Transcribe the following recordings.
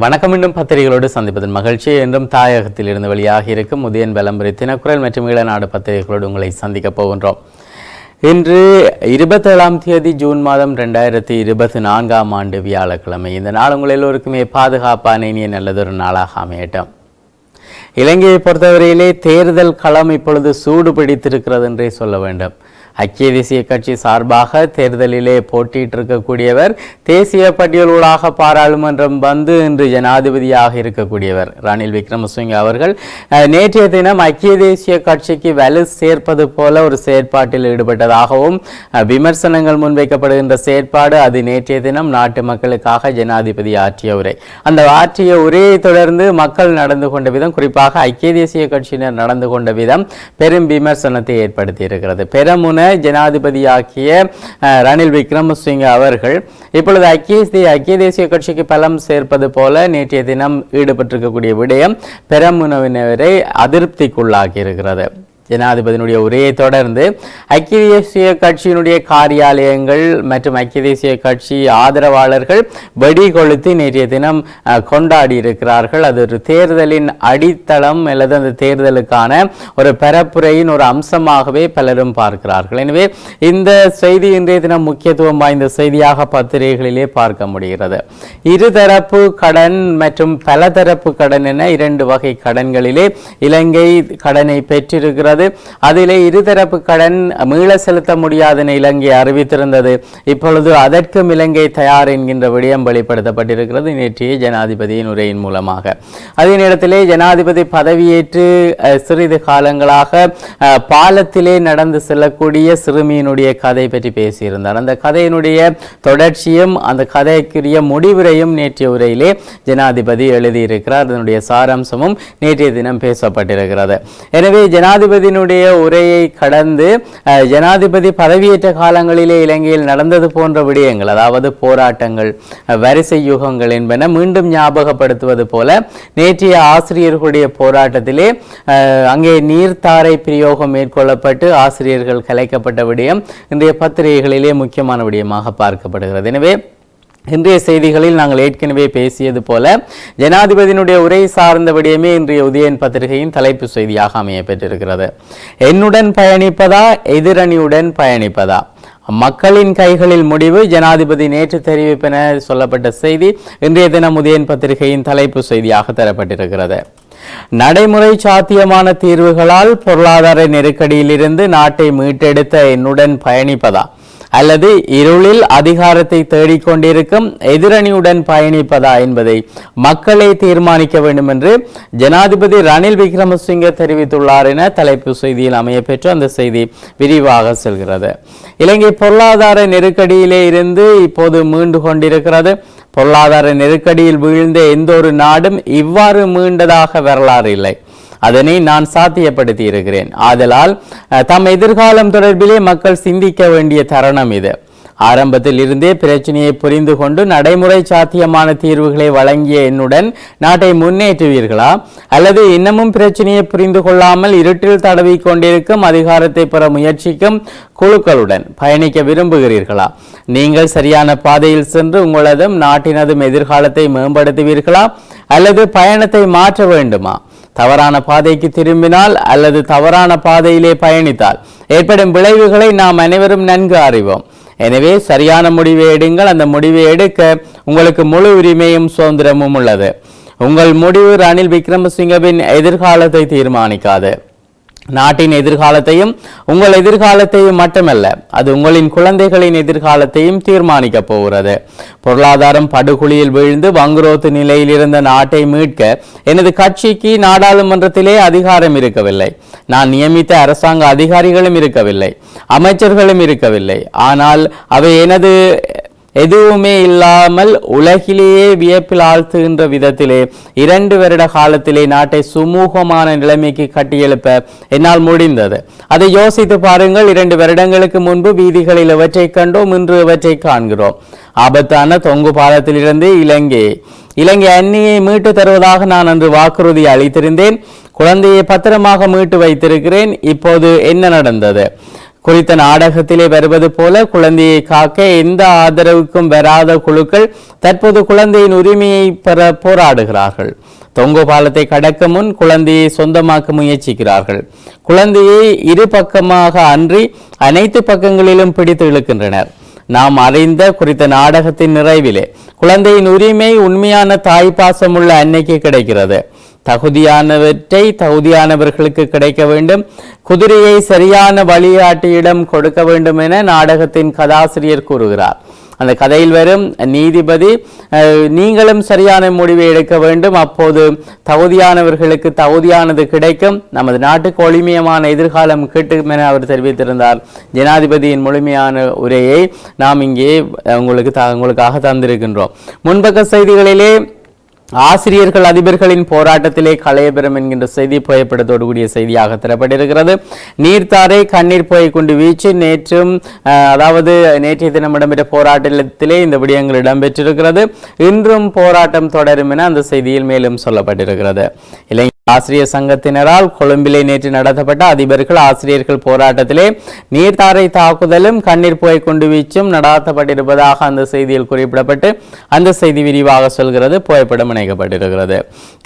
வணக்கம். இன்னும் பத்திரிகைகளோடு சந்திப்பதன் மகிழ்ச்சி. என்றும் தாயகத்தில் இருந்து வெளியாக இருக்கும் உதயன் விளம்பரி தினக்குரல் மற்றும் ஈழநாடு பத்திரிகைகளோடு உங்களை சந்திக்கப் போகின்றோம். இன்று இருபத்தேழாம் தேதி ஜூன் மாதம் ரெண்டாயிரத்தி இருபத்தி நான்காம் ஆண்டு வியாழக்கிழமை. இந்த நாள் உங்கள் எல்லோருக்குமே பாதுகாப்பான இனிய நல்லதொரு நாளாக அமையட்டும். இலங்கையை பொறுத்தவரையிலே தேர்தல் களம் இப்பொழுது சூடு பிடித்திருக்கிறது என்றே சொல்ல வேண்டும். ஐக்கிய தேசிய கட்சி சார்பாக தேர்தலிலே போட்டியிட்டிருக்கக்கூடியவர் தேசிய பட்டியலூடாக பாராளுமன்றம் வந்து இன்று ஜனாதிபதியாக இருக்கக்கூடியவர். ரணில் விக்ரமசிங்க அவர்கள் நேற்றைய தினம் ஐக்கிய தேசிய கட்சிக்கு வலு சேர்ப்பது போல ஒரு செயற்பாட்டில் ஈடுபட்டதாகவும் விமர்சனங்கள் முன்வைக்கப்படுகின்ற செயற்பாடு அது நேற்றைய தினம் நாட்டு மக்களுக்காக ஜனாதிபதி ஆற்றிய உரை. அந்த ஆற்றிய உரையை தொடர்ந்து மக்கள் நடந்து கொண்ட விதம் குறிப்பாக ஐக்கிய தேசிய கட்சியினர் நடந்து கொண்ட விதம் பெரும் விமர்சனத்தை ஏற்படுத்தி இருக்கிறது பெரமுன ஜனாதிபதியாகிய அஹ், ரணில் விக்ரமசிங்க அவர்கள் இப்பொழுது ஐக்கிய ஐக்கிய தேசிய கட்சிக்கு பலம் சேர்ப்பது போல நேற்றைய தினம் ஈடுபட்டிருக்கக்கூடிய விடயம் பெரமுனவினரை அதிருப்திக்குள்ளாகி இருக்கிறது ஜனாதிபதியினுடைய உரையை தொடர்ந்து ஐக்கிய தேசிய கட்சியினுடைய காரியாலயங்கள் மற்றும் ஐக்கிய தேசிய கட்சி ஆதரவாளர்கள் வெடி கொளுத்தி நேற்றைய தினம் கொண்டாடி இருக்கிறார்கள் அது ஒரு தேர்தலின் அடித்தளம் அல்லது அந்த தேர்தலுக்கான ஒரு பரப்புரையின் ஒரு அம்சமாகவே பலரும் பார்க்கிறார்கள். எனவே இந்த செய்தி இன்றைய தினம் முக்கியத்துவம் வாய்ந்த செய்தியாக பத்திரிகைகளிலே பார்க்க முடிகிறது. இருதரப்பு கடன் மற்றும் பலதரப்பு கடன் என இரண்டு வகை கடன்களிலே இலங்கை கடனை பெற்றிருக்கிறது. இருந்தது அதிலே இருதரப்பு கடன் மீள செலுத்த முடியாதென இலங்கை அறிவித்திருந்தது. இப்பொழுது அதற்கும் இலங்கை தயார் என்கின்ற விடயம் வெளிப்படுத்தப்பட்டிருக்கிறது நேற்றைய ஜனாதிபதியின் உரையின் மூலமாக. அதே நேரத்திலே ஜனாதிபதி பதவியேற்று சிறிது காலங்களாக பாலத்திலே நடந்து செல்லக்கூடிய சிறுமியினுடைய கதை பற்றி பேசியிருந்தார். அந்த கதையினுடைய தொடர்ச்சியும் அந்த கதைக்குரிய முடிவுரையும் நேற்றைய உரையிலே ஜனாதிபதி எழுதியிருக்கிறார். அதனுடைய சாராம்சமும் நேற்றைய தினம் பேசப்பட்டிருக்கிறது. எனவே ஜனாதிபதி ஜனாதிபதியினுடைய உரையை கடந்து ஜனாதிபதி பதவியேற்ற காலங்களிலே இலங்கையில் நடந்தது போன்ற விடயங்கள் அதாவது போராட்டங்கள் வரிசை யுகங்கள் என்பன மீண்டும் ஞாபகப்படுத்துவது போல நேற்றைய ஆசிரியர்களுடைய போராட்டத்திலே அஹ், அங்கே நீர்த்தாரை பிரயோகம் மேற்கொள்ளப்பட்டு ஆசிரியர்கள் கலைக்கப்பட்ட விடயம் இன்றைய பத்திரிகைகளிலே முக்கியமான விடயமாக பார்க்கப்படுகிறது. எனவே இன்றைய செய்திகளில் நாங்கள் ஏற்கனவே பேசியது போல ஜனாதிபதியினுடைய உரை சார்ந்தபடியுமே இன்றைய உதயன் பத்திரிகையின் தலைப்பு செய்தியாக அமைய பெற்றிருக்கிறது. என்னுடன் பயணிப்பதா எதிரணியுடன் பயணிப்பதா? மக்களின் கைகளில் முடிவு ஜனாதிபதி நேற்று தெரிவிப்பென சொல்லப்பட்ட செய்தி இன்றைய தினம் உதயன் பத்திரிகையின் தலைப்பு செய்தியாக தரப்பட்டிருக்கிறது. நடைமுறை சாத்தியமான தீர்வுகளால் பொருளாதார நெருக்கடியிலிருந்து நாட்டை மீட்டெடுத்த என்னுடன் பயணிப்பதா? அல்லது இருளில் அதிகாரத்தை தேடிக்கொண்டிருக்கும் எதிரணியுடன் பயணிப்பதா என்பதை மக்களே தீர்மானிக்க வேண்டும் என்று ஜனாதிபதி ரணில் விக்ரமசிங்க தெரிவித்துள்ளார் என தலைப்பு செய்தியில் அமையப்பெற்று அந்த செய்தி விரிவாக செல்கிறது. இலங்கை பொருளாதார நெருக்கடியிலே இருந்து இப்போது மீண்டு கொண்டிருக்கிறது. பொருளாதார நெருக்கடியில் வீழ்ந்த எந்த ஒரு நாடும் இவ்வாறு மீண்டதாக வரலாறு இல்லை. அதனை நான் சாத்தியப்படுத்தி இருக்கிறேன் ஆதலால் தம் எதிர்காலம் தொடர்பிலே மக்கள் சிந்திக்க வேண்டிய தருணம் இது. ஆரம்பத்தில் இருந்தே பிரச்சனையை புரிந்து கொண்டு நடைமுறை சாத்தியமான தீர்வுகளை வழங்கிய என்னுடன் நாட்டை முன்னேற்றுவீர்களா? அல்லது இன்னமும் பிரச்சனையை புரிந்து கொள்ளாமல் இருட்டில் தடவி கொண்டிருக்கும் அதிகாரத்தை பெற முயற்சிக்கும் குழுக்களுடன் பயணிக்க விரும்புகிறீர்களா? நீங்கள் சரியான பாதையில் சென்று உங்களதும் நாட்டினதும் எதிர்காலத்தை மேம்படுத்துவீர்களா? அல்லது பயணத்தை மாற்ற வேண்டுமா? தவறான பாதைக்கு திரும்பினால் அல்லது தவறான பாதையிலே பயணித்தால் ஏற்படும் விளைவுகளை நாம் அனைவரும் நன்கு அறிவோம். எனவே சரியான முடிவை எடுங்கள். அந்த முடிவை எடுக்க உங்களுக்கு முழு உரிமையும் சுதந்திரமும் உள்ளது. உங்கள் முடிவு ரணில் விக்ரமசிங்கவின் எதிர்காலத்தை தீர்மானிக்காது. நாட்டின் எதிர்காலத்தையும் உங்கள் எதிர்காலத்தையும் மட்டுமல்ல அது உங்களின் குழந்தைகளின் எதிர்காலத்தையும் தீர்மானிக்க போகிறது. பொருளாதாரம் படுகொலியில் விழுந்து வங்குரோத்து நிலையில் இருந்த நாட்டை மீட்க எனது கட்சிக்கு நாடாளுமன்றத்திலே அதிகாரம் இருக்கவில்லை. நான் நியமித்த அரசாங்க அதிகாரிகளும் இருக்கவில்லை. அமைச்சர்களும் இருக்கவில்லை. ஆனால் அவை எனது எதுவுமே இல்லாமல் உலகிலேயே வியப்பில் ஆழ்த்துகின்ற விதத்திலே இரண்டு வருட காலத்திலே நாட்டை சுமூகமான நிலைமைக்கு கட்டியெழுப்ப என்னால் முடிந்தது. அதை யோசித்து பாருங்கள் இரண்டு வருடங்களுக்கு முன்பு வீதிகளில் எவற்றை கண்டோம் இன்று எவற்றை காண்கிறோம். ஆபத்தான தொங்கு பாலத்திலிருந்து இலங்கை. இலங்கை அன்னியை மீட்டு தருவதாக நான் அன்று வாக்குறுதி அளித்திருந்தேன். குழந்தையை பத்திரமாக மீட்டு வைத்திருக்கிறேன். இப்போது என்ன நடந்தது? குறித்த நாடகத்திலே வருவது போல குழந்தையை காக்க எந்த ஆதரவுக்கும் வராத குழுக்கள் தற்போது குழந்தையின் உரிமையை பெற போராடுகிறார்கள். தொங்கு பாலத்தை கடக்க முன் குழந்தையை சொந்தமாக்க முயற்சிக்கிறார்கள். குழந்தையை இரு பக்கமாக அன்றி அனைத்து பக்கங்களிலும் பிடித்து இழுக்கின்றனர். நாம் அறிந்த குறித்த நாடகத்தின் நிறைவிலே குழந்தையின் உரிமை உண்மையான தாய்ப்பாசமுள்ள அன்னைக்கு கிடைக்கிறது. தகுதியானவற்றை தகுதியானவர்களுக்கு கிடைக்க வேண்டும். குதிரையை சரியான வழிகாட்டியிடம் கொடுக்க வேண்டும் என நாடகத்தின் கதாசிரியர் கூறுகிறார். அந்த கதையில் வரும் நீதிபதி நீங்களும் சரியான முடிவை எடுக்க வேண்டும். அப்போது தகுதியானவர்களுக்கு தகுதியானது கிடைக்கும். நமது நாட்டுக்கு ஒளிமயமான எதிர்காலம் கிட்டும் என அவர் தெரிவித்திருந்தார். ஜனாதிபதியின் முழுமையான உரையை நாம் இங்கே உங்களுக்கு த- உங்களுக்காக தந்திருக்கின்றோம். முன்பக்க செய்திகளிலே ஆசிரியர்கள் அதிபர்களின் போராட்டத்திலே களையபெறும் என்கின்ற செய்தி புகைப்படத்தோடு கூடிய செய்தியாக தரப்பட்டிருக்கிறது நீர்த்தாரை கண்ணீர் புகை கொண்டு வீச்சு நேற்றும் அதாவது நேற்றைய தினம் இடம்பெற்ற போராட்டத்திலே இந்த விடயங்கள் இடம்பெற்றிருக்கிறது. இன்றும் போராட்டம் தொடரும் என அந்த செய்தியில் மேலும் சொல்லப்பட்டிருக்கிறது. இலங்கை ஆசிரியர் சங்கத்தினரால் கொழும்பிலே நேற்று நடத்தப்பட்ட அதிபர்கள் ஆசிரியர்கள் போராட்டத்திலே நீர்த்தாரை தாக்குதலும் கண்ணீர் புகை கொண்டு வீச்சும் நடாத்தப்பட்டிருப்பதாக அந்த செய்தியில் குறிப்பிடப்பட்டு அந்த செய்தி விரிவாக சொல்கிறது. புகைப்படம் இணைக்கப்பட்டிருக்கிறது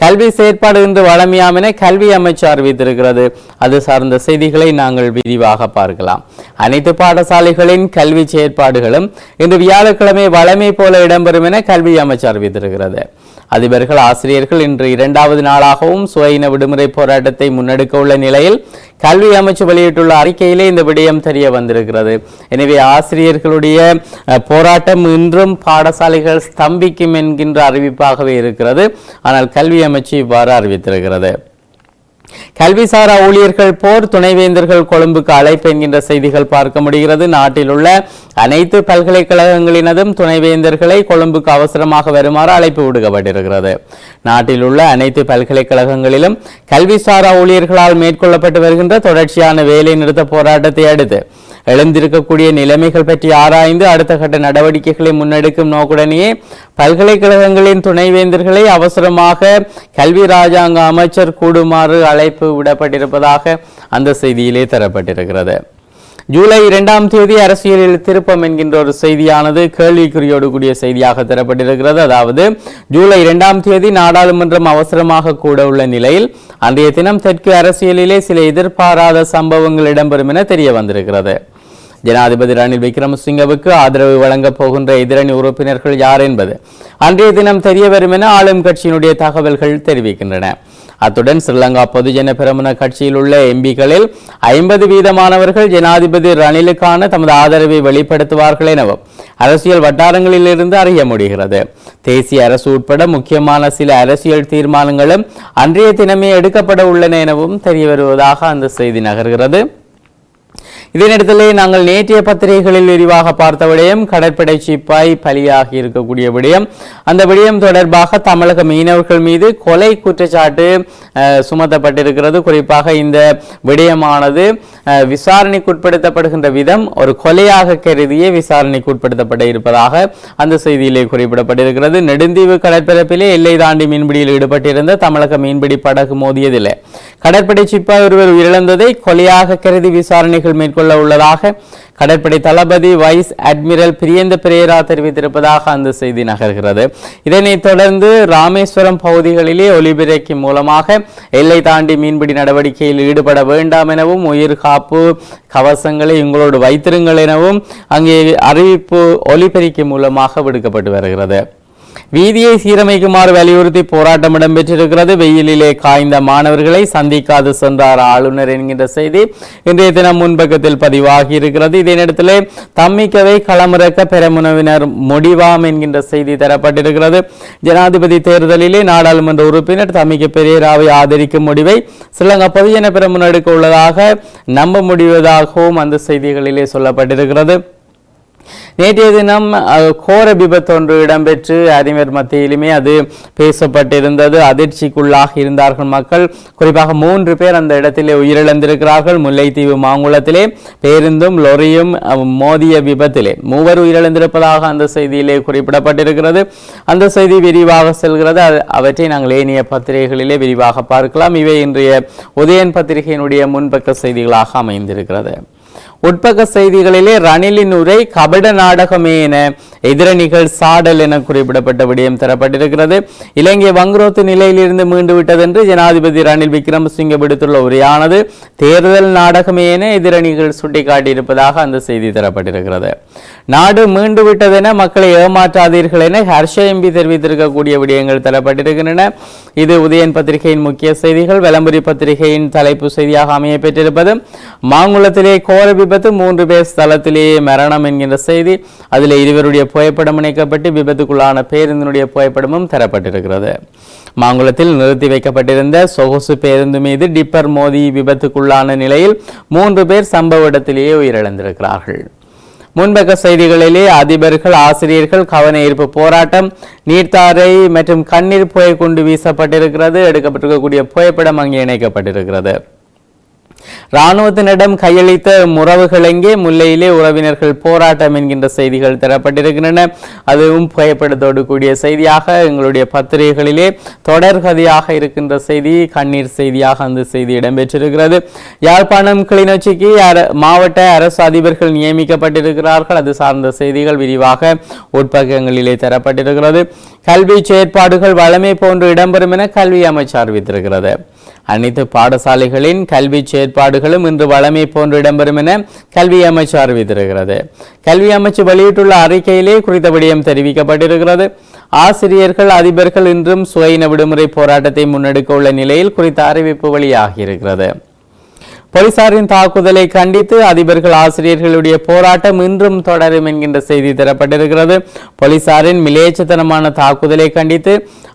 கல்வி செயற்பாடு இன்று வளமையாம் என கல்வி அமைச்சு அறிவித்திருக்கிறது. அது சார்ந்த செய்திகளை நாங்கள் விரிவாக பார்க்கலாம். அனைத்து பாடசாலைகளின் கல்வி செயற்பாடுகளும் இன்று வியாழக்கிழமை வளமை போல இடம்பெறும் என கல்வி அமைச்சு அறிவித்திருக்கிறது. அதிபர்கள் ஆசிரியர்கள் இன்று இரண்டாவது நாளாகவும் சுயின விடுமுறை போராட்டத்தை முன்னெடுக்க உள்ள நிலையில் கல்வி அமைச்சு வெளியிட்டுள்ள அறிக்கையிலே இந்த விடயம் தெரிய வந்திருக்கிறது. எனவே ஆசிரியர்களுடைய போராட்டம் இன்றும் பாடசாலைகள் ஸ்தம்பிக்கும் என்கின்ற அறிவிப்பாகவே இருக்கிறது. ஆனால் கல்வி அமைச்சு இவ்வாறு அறிவித்திருக்கிறது. கல்விசாரா ஊழியர்கள் போர் துணைவேந்தர்கள் கொழும்புக்கு அழைப்பு என்கின்ற செய்திகள் பார்க்க முடிகிறது. நாட்டில் உள்ள அனைத்து பல்கலைக்கழகங்களினதும் துணைவேந்தர்களை கொழும்புக்கு அவசரமாக வருமாறு அழைப்பு விடுக்கப்பட்டிருக்கிறது. நாட்டில் உள்ள அனைத்து பல்கலைக்கழகங்களிலும் கல்விசாரா ஊழியர்களால் மேற்கொள்ளப்பட்டு வருகின்ற தொடர்ச்சியான வேலை நிறுத்த போராட்டத்தை அடுத்து எழுந்திருக்கக்கூடிய நிலைமைகள் பற்றி ஆராய்ந்து அடுத்த கட்ட நடவடிக்கைகளை முன்னெடுக்கும் நோக்குடனேயே பல்கலைக்கழகங்களின் துணைவேந்தர்களை அவசரமாக கல்வி ராஜாங்க அமைச்சர் கூடுமாறு அழைப்பு விடப்பட்டிருப்பதாக அந்த செய்தியிலே தரப்பட்டிருக்கிறது. ஜூலை இரண்டாம் தேதி அரசியலில் திருப்பம் என்கின்ற ஒரு செய்தியானது கேள்விக்குறியோடு கூடிய செய்தியாக தரப்பட்டிருக்கிறது. அதாவது ஜூலை இரண்டாம் தேதி நாடாளுமன்றம் அவசரமாக கூட உள்ள நிலையில் அன்றைய தினம் தெற்கு அரசியலிலே சில எதிர்பாராத சம்பவங்கள் இடம்பெறும் என தெரிய வந்திருக்கிறது. ஜனாதிபதி ரணில் விக்ரமசிங்கவுக்கு ஆதரவு வழங்கப் போகின்ற எதிரணி உறுப்பினர்கள் யார் என்பது அன்றைய தினம் தெரிய வரும் என ஆளும் கட்சியினுடைய தகவல்கள் தெரிவிக்கின்றன. அத்துடன் ஸ்ரீலங்கா பொதுஜன பெரமுன கட்சியில் உள்ள எம்பிக்களில் ஐம்பது வீதமானவர்கள் ஜனாதிபதி ரணிலுக்கான தமது ஆதரவை வெளிப்படுத்துவார்கள் எனவும் அரசியல் வட்டாரங்களிலிருந்து அறிய முடிகிறது. தேசிய அரசு உட்பட முக்கியமான சில அரசியல் தீர்மானங்களும் அன்றைய தினமே எடுக்கப்பட உள்ளன எனவும் தெரிய வருவதாக அந்த செய்தி நகர்கிறது. இதனிடத்திலே நாங்கள் நேற்றைய பத்திரிகைகளில் விரிவாக பார்த்த விடயம் கடற்படை சிப்பாய் பலியாகி இருக்கக்கூடிய விடயம். அந்த விடயம் தொடர்பாக தமிழக மீனவர்கள் மீது கொலை குற்றச்சாட்டு சுமத்தப்பட்டிருக்கிறது. குறிப்பாக இந்த விடயமானது விசாரணைக்குட்படுத்தப்படுகின்ற விதம் ஒரு கொலையாக கருதியே விசாரணைக்குட்படுத்தப்பட இருப்பதாக அந்த செய்தியிலே குறிப்பிடப்பட்டிருக்கிறது. நெடுந்தீவு கடற்பரப்பிலே எல்லை தாண்டி மீன்பிடியில் ஈடுபட்டிருந்த தமிழக மீன்பிடி படகு மோதியதில். கடற்படை சிப்பாய் ஒருவர் உயிரிழந்ததை கொலையாக கருதி விசாரணைகள் மேற்கொள்ள உள்ளதாக கடற்படை தளபதி வைஸ் அட்மிரல் பிரியந்த பிரேரா தெரிவித்திருப்பதாக அந்த செய்தி நகர்கிறது. இதனைத் தொடர்ந்து ராமேஸ்வரம் பகுதிகளிலே ஒலிபெருக்கி மூலமாக எல்லை தாண்டி மீன்பிடி நடவடிக்கையில் ஈடுபட வேண்டாம் எனவும் உயிர் காப்பு கவசங்களை உங்களோடு வைத்திருங்கள் எனவும் அங்கே அறிவிப்பு ஒலிபெருக்கி மூலமாக விடுக்கப்பட்டு வருகிறது. வீதியை சீரமைக்குமாறு வலியுறுத்தி போராட்டம் இடம்பெற்றிருக்கிறது. வெயிலிலே காய்ந்த மாணவர்களை சந்திக்காது சென்றார் ஆளுநர் என்கின்ற செய்தி இன்றைய தினம் முன்பக்கத்தில் பதிவாகி இருக்கிறது இதே நேரத்தில் தம்மிக்கவை களமிறக்க பெருமுனவினர் முடிவாம் என்கின்ற செய்தி தரப்பட்டிருக்கிறது. ஜனாதிபதி தேர்தலிலே நாடாளுமன்ற உறுப்பினர் தம்மிக்க பெரியராவை ஆதரிக்கும் முடிவை ஸ்ரீலங்கா பொதுஜன பெருமுன் எடுக்க உள்ளதாக நம்ப முடிவதாகவும் அந்த செய்திகளிலே சொல்லப்பட்டிருக்கிறது. நேற்றைய தினம் கோர விபத்து ஒன்று இடம்பெற்று அறிஞர் மத்தியிலுமே அது பேசப்பட்டிருந்தது. அதிர்ச்சிக்குள்ளாக இருந்தார்கள் மக்கள். குறிப்பாக மூன்று பேர் அந்த இடத்திலே உயிரிழந்திருக்கிறார்கள். முல்லைத்தீவு மாங்குளத்திலே பேருந்தும் லொரியும் மோதிய விபத்திலே. மூவர் உயிரிழந்திருப்பதாக அந்த செய்தியிலே குறிப்பிடப்பட்டிருக்கிறது. அந்த செய்தி விரிவாக செல்கிறது. அது- அவற்றை நாங்கள் ஏனைய பத்திரிகைகளிலே விரிவாக பார்க்கலாம். இவை இன்றைய உதயன் பத்திரிகையினுடைய முன்பக்க செய்திகளாக அமைந்திருக்கிறது. உட்பக்க செய்திகளிலே ரணிலின் உரை கபட நாடகமே என எதிரணிகள் சாடல் என குறிப்பிடப்பட்ட விடயம் தரப்பட்டிருக்கிறது. இலங்கை வங்குரோத்து நிலையிலிருந்து மீண்டு விட்டதென்று ஜனாதிபதி ரணில் விக்ரமசிங்க விடுத்துள்ள உரையானது தேர்தல் நாடகமே என எதிரணிகள் சுட்டிக்காட்டியிருப்பதாக அந்த செய்தி தரப்பட்டிருக்கிறது. நாடு மீண்டு விட்டதென மக்களை ஏமாற்றாதீர்கள் என ஹர்ஷ எம்பி தெரிவித்திருக்கக்கூடிய விடயங்கள் தரப்பட்டிருக்கின்றன. இது உதயன் பத்திரிகையின் முக்கிய செய்திகள். விளம்பரி பத்திரிகையின் தலைப்பு செய்தியாக அமைய பெற்றிருப்பது மாங்குளத்திலே கோர விபத்து மூன்று பேர் ஸ்தலத்திலேயே மரணம் என்கின்ற செய்தி அதில் இருவருடைய புகைப்படம் இணைக்கப்பட்டு விபத்துக்குள்ளான பேருந்தினுடைய புகைப்படமும் தரப்பட்டிருக்கிறது. மாங்குளத்தில் நிறுத்தி வைக்கப்பட்டிருந்த சொகுசு பேருந்து மீது டிப்பர் மோதி விபத்துக்குள்ளான நிலையில் மூன்று பேர் சம்பவ இடத்திலேயே உயிரிழந்திருக்கிறார்கள். முன்பக்க செய்திகளிலே அதிபர்கள் ஆசிரியர்கள் கவன ஈர்ப்பு போராட்டம் நீர்த்தாரை மற்றும் கண்ணீர் புகை கொண்டு வீசப்பட்டிருக்கிறது எடுக்கப்பட்டிருக்கக்கூடிய புகைப்படம் அங்கே இணைக்கப்பட்டிருக்கிறது. இராணுவத்தினிடம் கையளித்த முறவுகள் முல்லையிலே உறவினர்கள் போராட்டம் என்கின்ற செய்திகள் தரப்பட்டிருக்கின்றன. அதுவும் புகைப்படத்தோடு கூடிய செய்தியாக எங்களுடைய பத்திரிகைகளிலே தொடர்கதையாக இருக்கின்ற செய்தி கண்ணீர் செய்தியாக அந்த செய்தி இடம்பெற்றிருக்கிறது. யாழ்ப்பாணம் கிளிநொச்சிக்கு அர- மாவட்ட அரசு அதிபர்கள் நியமிக்கப்பட்டிருக்கிறார்கள். அது சார்ந்த செய்திகள் விரிவாக உட்பக்கங்களிலே தரப்பட்டிருக்கிறது. கல்வி செயற்பாடுகள் வளமை போன்று இடம்பெறும் என கல்வி அமைச்சர் அறிவித்திருக்கிறது. அனைத்து பாடசாலைகளின் கல்வி செயற்பாடுகளும் இன்று வளமை போன்று இடம்பெறும் என கல்வி அமைச்சு அறிவித்திருக்கிறது. கல்வி அமைச்சு வெளியிட்டுள்ள அறிக்கையிலே குறித்த விடயம் தெரிவிக்கப்பட்டிருக்கிறது. ஆசிரியர்கள் அதிபர்கள் இன்றும் சுயின விடுமுறை போராட்டத்தை முன்னெடுக்க உள்ள நிலையில் குறித்த அறிவிப்பு வெளியாகியிருக்கிறது. போலீசாரின் தாக்குதலை கண்டித்து அதிபர்கள் ஆசிரியர்களுடைய போராட்டம் இன்றும் தொடரும் என்கின்ற செய்தி தரப்பட்டிருக்கிறது. போலீசாரின் மிலேச்சத்தனமான தாக்குதலை கண்டித்து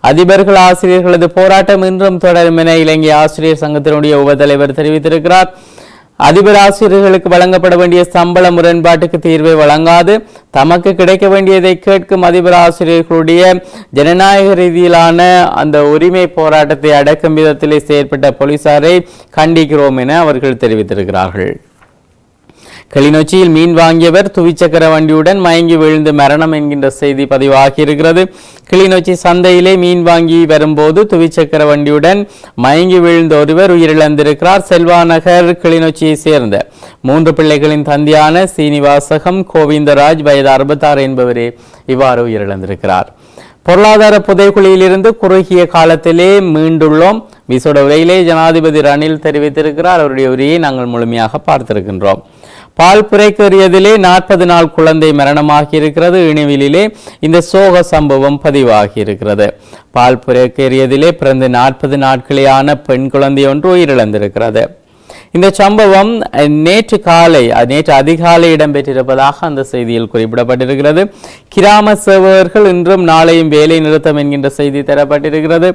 அதிபர்கள் ஆசிரியர்களது போராட்டம் இன்றும் தொடரும் என இலங்கை ஆசிரியர் சங்கத்தினுடைய உபதலைவர் தெரிவித்திருக்கிறார். அதிபர் ஆசிரியர்களுக்கு வழங்கப்பட வேண்டிய சம்பள முரண்பாட்டுக்கு தீர்வை வழங்காது. தமக்கு கிடைக்க வேண்டியதை கேட்கும் அதிபர் ஆசிரியர்களுடைய ஜனநாயக ரீதியிலான அந்த உரிமை போராட்டத்தை அடக்கும் விதத்திலே செயற்பட்ட போலீசாரை கண்டிக்கிறோம் என அவர்கள் தெரிவித்திருக்கிறார்கள். கிளிநொச்சியில் மீன் வாங்கியவர் துவிச்சக்கர வண்டியுடன் மயங்கி விழுந்து மரணம் என்கின்ற செய்தி பதிவாகியிருக்கிறது. கிளிநொச்சி சந்தையிலே மீன் வாங்கி வரும்போது துவிச்சக்கர வண்டியுடன் மயங்கி விழுந்த ஒருவர் உயிரிழந்திருக்கிறார். செல்வாநகர் கிளிநொச்சியை சேர்ந்த மூன்று பிள்ளைகளின் தந்தையான சீனிவாசகம் கோவிந்தராஜ் வயது அறுபத்தாறு என்பவரே இவ்வாறு உயிரிழந்திருக்கிறார். பொருளாதார புதைக்குழியிலிருந்து குறுகிய காலத்திலே மீண்டுள்ளோம். விசோட உரையிலே ஜனாதிபதி ரணில் தெரிவித்திருக்கிறார். அவருடைய உரையை நாங்கள் முழுமையாக பார்த்திருக்கின்றோம். பால் புரைக்கேறியதிலே நாற்பது நாள் குழந்தை மரணமாகி இருக்கிறது இணைவிலே இந்த சோக சம்பவம் பதிவாகி இருக்கிறது பால் புரைக்கேறியதிலே பிறந்து நாற்பது நாட்களேயான பெண் குழந்தை ஒன்று உயிரிழந்திருக்கிறது. இந்த சம்பவம் நேற்று காலை நேற்று அதிகாலை இடம்பெற்றிருப்பதாக அந்த செய்தியில் குறிப்பிடப்பட்டிருக்கிறது. கிராம சேவகர்கள் இன்றும் நாளையும் வேலை நிறுத்தம் என்கின்ற செய்தி தரப்பட்டிருக்கிறது.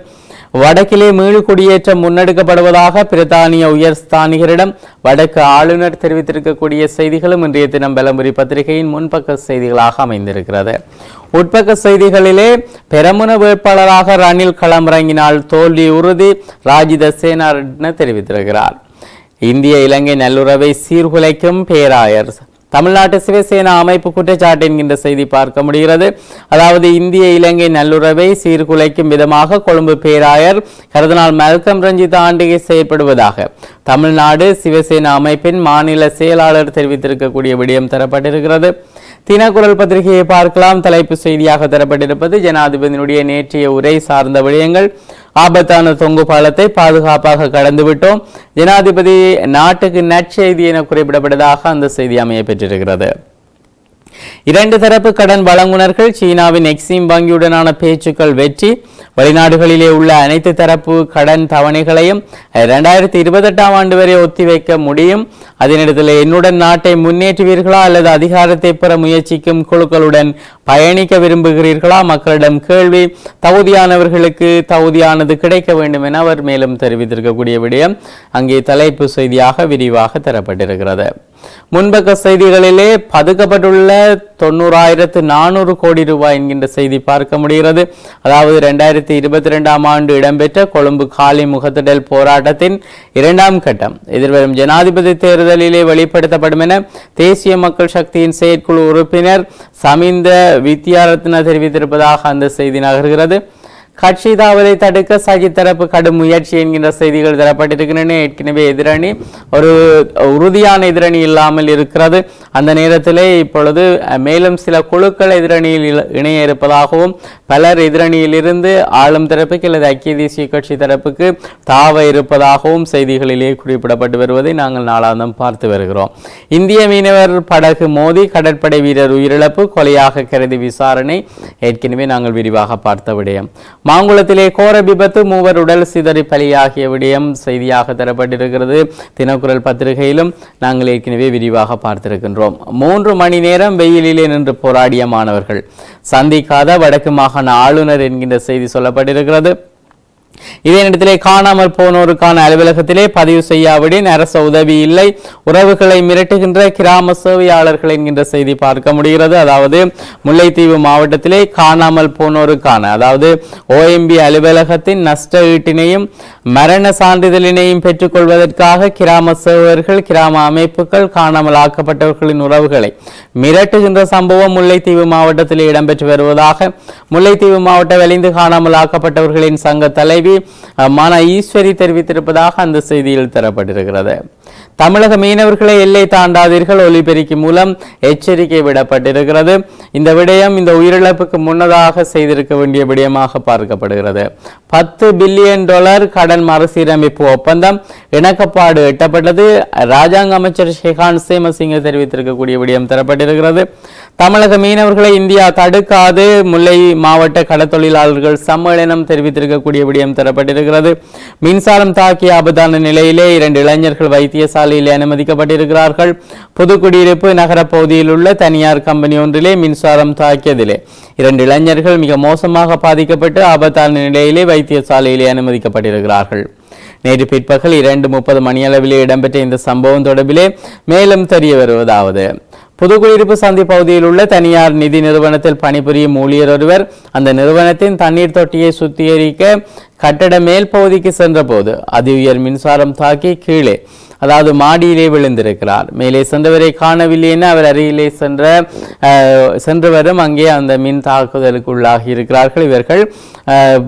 வடக்கிலே மீள் குடியேற்றம் முன்னெடுக்கப்படுவதாக பிரித்தானிய உயர் ஸ்தானிகரிடம் வடக்கு ஆளுநர் தெரிவித்திருக்கக்கூடிய செய்திகளும் இன்றைய தினம் பலமுறை பத்திரிகையின் முன்பக்க செய்திகளாக அமைந்திருக்கிறது. உட்பக்க செய்திகளிலே பெரமுன வேட்பாளராக ரணில் களமிறங்கினால் தோல்வி உறுதி ராஜித சேனாரட்ன தெரிவித்திருக்கிறார். இந்திய இலங்கை நல்லுறவை சீர்குலைக்கும் பேராயர் தமிழ்நாட்டு சிவசேனா அமைப்பு குற்றச்சாட்டு என்கின்ற செய்தி பார்க்க முடிகிறது. அதாவது இந்திய இலங்கை நல்லுறவை சீர்குலைக்கும் விதமாக கொழும்பு பேராயர் கருதனால் மல்கம் ரஞ்சித் ஆண்டிகை செயற்படுவதாக தமிழ்நாடு சிவசேனா அமைப்பின் மாநில செயலாளர் தெரிவித்திருக்கக்கூடிய விடயம் தரப்பட்டிருக்கிறது. தினக்குரல் பத்திரிகையை பார்க்கலாம். தலைப்பு செய்தியாக தரப்பட்டிருப்பது ஜனாதிபதியினுடைய நேற்றைய உரை சார்ந்த விடயங்கள். ஆபத்தான தொங்கு பாலத்தை பாதுகாப்பாக கடந்துவிட்டோம். ஜனாதிபதி நாட்டுக்கு நற்செய்தி என குறிப்பிடப்பட்டதாக அந்த செய்தி அமைய பெற்றிருக்கிறது. இரண்டு தரப்பு கடன் வழங்குனர்கள் சீனாவின் எக்ஸிம் வங்கியுடனான பேச்சுக்கள் வெற்றி. வெளிநாடுகளிலே உள்ள அனைத்து தரப்பு கடன் தவணைகளையும் இரண்டாயிரத்தி இருபத்தெட்டாம் ஆண்டு வரை ஒத்திவைக்க முடியும். அதனிடத்தில் என்னுடன் நாட்டை முன்னேற்றுவீர்களா அல்லது அதிகாரத்தை பெற முயற்சிக்கும் குழுக்களுடன் பயணிக்க விரும்புகிறீர்களா? மக்களிடம் கேள்வி. தகுதியானவர்களுக்கு தகுதியானது கிடைக்க வேண்டும் என அவர் மேலும் தெரிவித்திருக்கக்கூடிய விடயம் அங்கே தலைப்பு செய்தியாக விரிவாக தரப்பட்டிருக்கிறது. முன்பக்க செய்திகளிலே பதுக்கப்பட்டுள்ள தொண்ணூறாயிரத்து நானூறு கோடி ரூபாய் என்கின்ற செய்தி பார்க்க முடிகிறது. அதாவது ரெண்டாயிரத்தி இருபத்தி ரெண்டாம் ஆண்டு இடம்பெற்ற கொழும்பு காலி முகத்திடல் போராட்டத்தின் இரண்டாம் கட்டம். எதிர்வரும் ஜனாதிபதி தேர்தலிலே வெளிப்படுத்தப்படும் என தேசிய மக்கள் சக்தியின் செயற்குழு உறுப்பினர் சமிந்த வித்யாரத்ன தெரிவித்திருப்பதாக அந்த செய்தி நகர்கிறது. கட்சி தாவலை தடுக்க சஜித் தரப்பு கடும் முயற்சி என்கின்ற செய்திகள் தரப்பட்டிருக்கின்றன. ஏற்கனவே எதிரணி ஒரு உறுதியான எதிரணி இல்லாமல் இருக்கிறது. அந்த நேரத்திலே இப்பொழுது மேலும் சில குழுக்கள் எதிரணியில் இணைய இருப்பதாகவும் பலர் எதிரணியிலிருந்து ஆளும் தரப்புக்கு அல்லது ஐக்கிய தேசிய கட்சி தரப்புக்கு தாவ இருப்பதாகவும் செய்திகளிலே குறிப்பிடப்பட்டு வருவதை நாங்கள் நாளாந்தம் பார்த்து வருகிறோம். இந்திய மீனவர் படகு மோதி கடற்படை வீரர் உயிரிழப்பு கொலையாக கருதி விசாரணை ஏற்கனவே நாங்கள் விரிவாக பார்த்த விடயம். மாங்குளத்திலே கோர விபத்து மூவர் உடல் சிதறி பலியாகிய விடயம் செய்தியாக தரப்பட்டிருக்கிறது. தினக்குரல் பத்திரிகையிலும் நாங்கள் ஏற்கனவே விரிவாக பார்த்திருக்கின்றோம். மூன்று மணி நேரம் வெயிலிலே நின்று போராடிய மாணவர்கள். சந்திக்காத வடக்கு மாகாண ஆளுநர் என்கின்ற செய்தி சொல்லப்பட்டிருக்கிறது. இதே நேரத்திலே காணாமல் போனோருக்கான அலுவலகத்திலே பதிவு செய்யாவிடின் அரச உதவி இல்லை. உறவுகளை மிரட்டுகின்ற கிராம சேவையாளர்கள் என்கின்ற செய்தி பார்க்க முடிகிறது. அதாவது முல்லைத்தீவு மாவட்டத்திலே காணாமல் போனோருக்கான அதாவது ஓஎம்பி அலுவலகத்தின் நஷ்ட ஈட்டினையும் மரண சான்றிதழினையும் பெற்றுக்கொள்வதற்காக கிராம சேவர்கள் கிராம அமைப்புகள் காணாமல் ஆக்கப்பட்டவர்களின் உறவுகளை மிரட்டுகின்ற சம்பவம் முல்லைத்தீவு மாவட்டத்தில் இடம்பெற்று வருவதாக முல்லைத்தீவு மாவட்ட வெளிந்து காணாமல் ஆக்கப்பட்டவர்களின் சங்க தலைவர் மனைவி மன ஈஸ்வரி தெரிவித்திருப்பதாக அந்த செய்தியில் தரப்பட்டிருக்கிறது. தமிழக மீனவர்களை எல்லை தாண்டாதீர்கள். ஒலிபெருக்கி மூலம் எச்சரிக்கை விடப்பட்டிருக்கிறது. இந்த விடயம் இந்த உயிரிழப்புக்கு முன்னதாக செய்திருக்க வேண்டிய விடயமாக பார்க்கப்படுகிறது. பத்து பில்லியன் டாலர் கடன் மறுசீரமைப்பு ஒப்பந்தம் இணக்கப்பாடு எட்டப்பட்டது. ராஜாங்க அமைச்சர் ஷெகான் சேமசிங்க தெரிவித்திருக்கக்கூடிய விடயம் தரப்பட்டிருக்கிறது. தமிழக மீனவர்களை இந்தியா தடுக்காது. முல்லை மாவட்ட கடத்தொழிலாளர்கள் சம்மேளனம் தெரிவித்திருக்கக்கூடிய விடயம் தரப்பட்டிருக்கிறது. மின்சாரம் தாக்கிய ஆபத்தான நிலையிலே இரண்டு இளைஞர்கள் வைத்தியசாலையில் அனுமதிக்கப்பட்டிருக்கிறார்கள். புதுக்குடியிருப்பு நகரப் பகுதியில் உள்ள தனியார் கம்பெனி ஒன்றிலே மின்சாரம் தாக்கியதிலே. இரண்டு இளைஞர்கள் மிக மோசமாக பாதிக்கப்பட்டு ஆபத்தான நிலையிலே வைத்தியசாலையிலே அனுமதிக்கப்பட்டிருக்கிறார்கள். நேற்று பிற்பகல் இரண்டு முப்பது மணியளவிலே இடம்பெற்ற இந்த சம்பவம் தொடர்பிலே மேலும் தெரிய வருவதாவது. புதுக்குடியிருப்பு சந்தி பகுதியில் உள்ள தனியார் நிதி நிறுவனத்தில் பணிபுரியும் ஊழியர் ஒருவர் அந்த நிறுவனத்தின் தண்ணீர் தொட்டியை சுத்திகரிக்க கட்டட மேல் பகுதிக்கு சென்றபோது அதி உயர் மின்சாரம் தாக்கி கீழே அதாவது மாடியிலே விழுந்திருக்கிறார். மேலே சென்றவரை காணவில்லை என அவர் அருகிலே சென்ற சென்றவரும் அங்கே அந்த மின் தாக்குதலுக்கு உள்ளாகி இருக்கிறார்கள். இவர்கள்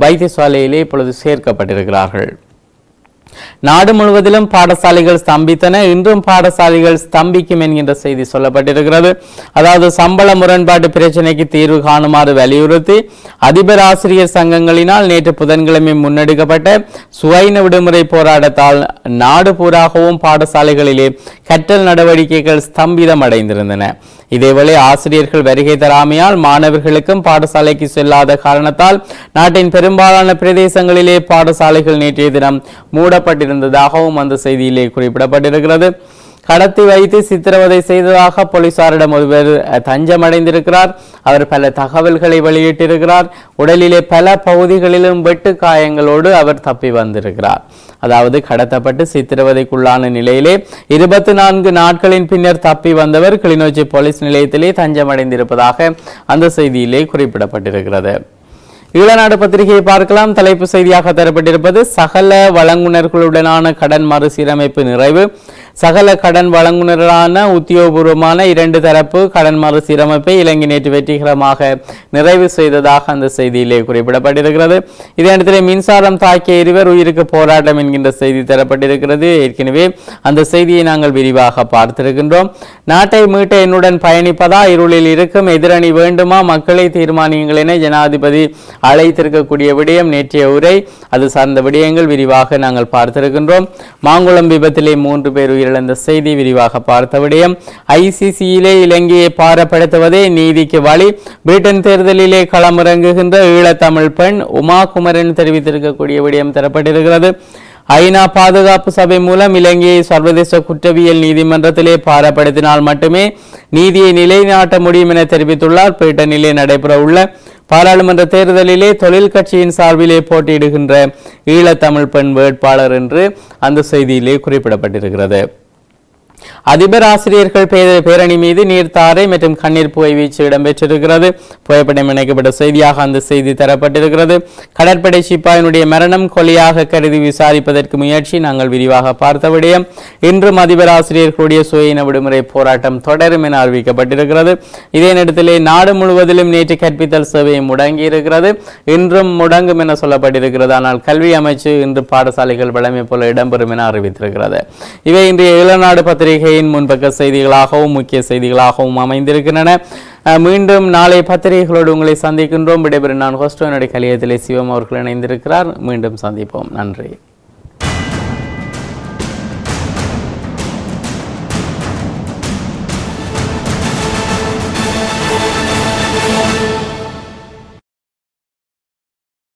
வைத்தியசாலையிலே இப்பொழுது சேர்க்கப்பட்டிருக்கிறார்கள். நாடு முழுவதிலும் பாடசாலைகள் ஸ்தம்பித்தன. இன்றும் பாடசாலைகள் ஸ்தம்பிக்கும் என்கின்ற செய்தி சொல்லப்பட்டிருக்கிறது. அதாவது சம்பள முரண்பாட்டு பிரச்சினைக்கு தீர்வு காணுமாறு வலியுறுத்தி அதிபர் ஆசிரியர் சங்கங்களினால் நேற்று புதன்கிழமை முன்னெடுக்கப்பட்ட சுவைன விடுமுறை போராட்டத்தால் நாடு பூராகவும் பாடசாலைகளிலே கற்றல் நடவடிக்கைகள் ஸ்தம்பிதம் அடைந்திருந்தன இதேவேளை ஆசிரியர்கள் வருகை தராமையால் மாணவர்களுக்கும் பாடசாலைக்கு செல்லாத காரணத்தால் நாட்டின் பெரும்பாலான பிரதேசங்களிலே பாடசாலைகள் நேற்றைய தினம் மூடப்பட்டிருந்ததாகவும் அந்த செய்தியிலே குறிப்பிடப்பட்டிருக்கிறது. கடத்தி வைத்து சித்திரவதை செய்ததாக போலீசாரிடம் ஒருவர் தஞ்சமடைந்திருக்கிறார். அவர் பல தகவல்களை வெளியிட்டிருக்கிறார். உடலிலே பல பகுதிகளிலும் வெட்டு காயங்களோடு அவர் தப்பி வந்திருக்கிறார். அதாவது கடத்தப்பட்டு சித்திரவதைக்குள்ளான நிலையிலே இருபத்தி நான்கு நாட்களின் பின்னர் தப்பி வந்தவர் கிளிநொச்சி போலீஸ் நிலையத்திலே தஞ்சமடைந்திருப்பதாக அந்த செய்தியிலே குறிப்பிடப்பட்டிருக்கிறது. ஈழநாடு பத்திரிகையை பார்க்கலாம். தலைப்பு செய்தியாக தரப்பட்டிருப்பது சகல வழங்குனர்களுடனான கடன் மறுசீரமைப்பு நிறைவு. சகல கடன் வழங்குனரான உத்தியோகபூர்வமான இரண்டு தரப்பு கடன் மறுசீரமைப்பை இலங்கை நேற்று வெற்றிகரமாக நிறைவு செய்ததாக அந்த செய்தியிலே குறிப்பிடப்பட்டிருக்கிறது. இதே இடத்திலே மின்சாரம் தாக்கிய இருவர் உயிருக்கு போராட்டம் என்கின்ற செய்தி தரப்பட்டிருக்கிறது. ஏற்கனவே அந்த செய்தியை நாங்கள் விரிவாக பார்த்திருக்கின்றோம். நாட்டை மீட்ட என்னுடன் பயணிப்பதா இருளில் இருக்கும் எதிரணி வேண்டுமா? மக்களை தீர்மானியுங்கள் என ஜனாதிபதி அழைத்திருக்கக்கூடிய விடயம் நேற்றைய உரை. அது சார்ந்த விடயங்கள் விரிவாக நாங்கள் பார்த்திருக்கின்றோம். மாங்குளம் விபத்திலே மூன்று பேர் உயிரிழந்த செய்தி விரிவாக பார்த்த விடயம். ஐசிசியிலே இலங்கையை பாரப்படுத்துவதே நீதிக்கு வழி. பிரிட்டன் தேர்தலிலே களமிறங்குகின்ற ஈழத்தமிழ் பெண் உமா குமரன் தெரிவித்திருக்கக்கூடிய விடயம் தரப்பட்டிருக்கிறது. ஐநா பாதுகாப்பு சபை மூலம் இலங்கையை சர்வதேச குற்றவியல் நீதிமன்றத்திலே பாரப்படுத்தினால் மட்டுமே நீதியை நிலைநாட்ட முடியும் என தெரிவித்துள்ளார். பிரிட்டனிலே நடைபெற உள்ள பாராளுமன்ற தேர்தலிலே தொழில் கட்சியின் சார்பிலே போட்டியிடுகின்ற ஈழத்தமிழ் பெண் வேட்பாளர் என்று அந்த செய்தியிலே குறிப்பிடப்பட்டிருக்கிறது. அதிபர் ஆசிரியர்கள் பேரணி மீது நீர்த்தாரை மற்றும் கண்ணீர் புகை வீச்சு இடம்பெற்றிருக்கிறது. புகைப்படம் இணைக்கப்பட்ட செய்தியாக அந்த செய்தி தரப்பட்டிருக்கிறது. கடற்படை சிப்பாயினுடைய மரணம் கொலையாக கருதி விசாரிப்பதற்கு முயற்சி நாங்கள் விரிவாக பார்த்த விடயம். இன்றும் அதிபர் ஆசிரியர்களுடைய சுயின விடுமுறை போராட்டம் தொடரும் என அறிவிக்கப்பட்டிருக்கிறது. இதே நேரத்திலே நாடு முழுவதிலும் நேற்று கற்பித்தல் சேவை முடங்கி இருக்கிறது இன்றும் முடங்கும் என சொல்லப்பட்டிருக்கிறது. ஆனால் கல்வி அமைச்சு இன்று பாடசாலைகள் வழமை போல இடம்பெறும் என அறிவித்திருக்கிறது. இவை இன்றைய இளநாடு பத்திரிகை பத்திரிகையின் முன்பக்க செய்திகளாகவும் முக்கிய செய்திகளாகவும் அமைந்திருக்கின்றன. மீண்டும் நாளை பத்திரிகைகளோடு உங்களை சந்திக்கின்றோம். விடைபெறும் நான் ஹோஸ்டோனுடைய கலியத்திலே சிவம் அவர்கள் இணைந்திருக்கிறார். மீண்டும் சந்திப்போம். நன்றி.